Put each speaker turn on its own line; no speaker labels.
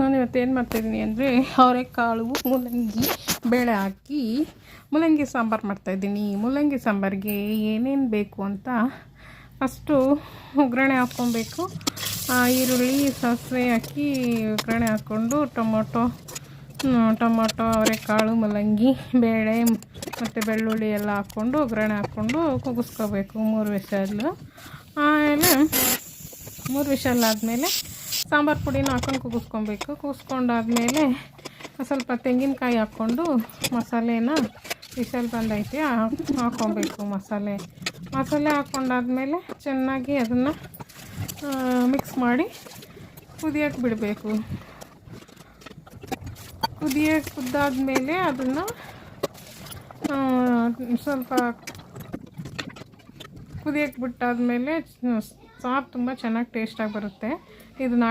ನಾನು ಇವತ್ತು ಏನು ಮಾಡ್ತಾಯಿದ್ದೀನಿ ಅಂದರೆ ಅವರೆಕಾಳು, ಮೂಲಂಗಿ, ಬೇಳೆ ಹಾಕಿ ಮೂಲಂಗಿ ಸಾಂಬಾರು ಮಾಡ್ತಾಯಿದ್ದೀನಿ ಮೂಲಂಗಿ ಸಾಂಬಾರಿಗೆ ಏನೇನು ಬೇಕು ಅಂತ ಫಸ್ಟು ಒಗ್ಗರಣೆ ಹಾಕ್ಕೊಬೇಕು. ಈರುಳ್ಳಿ, ಸಾಸಿವೆ ಹಾಕಿ ಒಗ್ಗರಣೆ ಹಾಕ್ಕೊಂಡು ಟೊಮೊಟೊ ಟೊಮೊಟೊ, ಅವರೆಕಾಳು, ಮೂಲಂಗಿ, ಬೇಳೆ ಮತ್ತು ಬೆಳ್ಳುಳ್ಳಿ ಎಲ್ಲ ಹಾಕ್ಕೊಂಡು ಒಗ್ಗರಣೆ ಹಾಕ್ಕೊಂಡು ಕುಗ್ಗಿಸ್ಕೋಬೇಕು ಮೂರು ವಿಷಲ್ಲು ಆಮೇಲೆ ಮೂರು ವಿಷಲ್ ಆದಮೇಲೆ ಸಾಂಬಾರು ಪುಡಿನ ಹಾಕೊಂಡು ಕೂಗಿಸ್ಕೊಬೇಕು ಕೂಗಿಸ್ಕೊಂಡಾದ್ಮೇಲೆ ಸ್ವಲ್ಪ ತೆಂಗಿನಕಾಯಿ ಹಾಕ್ಕೊಂಡು ಮಸಾಲೆನ ವಿಷಲ್ ಬಂದೈತಿ ಹಾಕ್- ಹಾಕ್ಕೊಬೇಕು ಮಸಾಲೆ. ಮಸಾಲೆ ಹಾಕ್ಕೊಂಡಾದ್ಮೇಲೆ ಚೆನ್ನಾಗಿ ಅದನ್ನು ಮಿಕ್ಸ್ ಮಾಡಿ ಕುದಿಯೋಕೆ ಬಿಡಬೇಕು. ಕುದಿಯೋಕ್ಕೆ ಕುದ್ದಾದ್ಮೇಲೆ ಅದನ್ನು ಸ್ವಲ್ಪ ಕುದಿಯೋಕೆ ಬಿಟ್ಟಾದ್ಮೇಲೆ ಸಾರು ತುಂಬ ಚೆನ್ನಾಗಿ ಟೇಸ್ಟಾಗಿ ಬರುತ್ತೆ. ಇದು ನಾ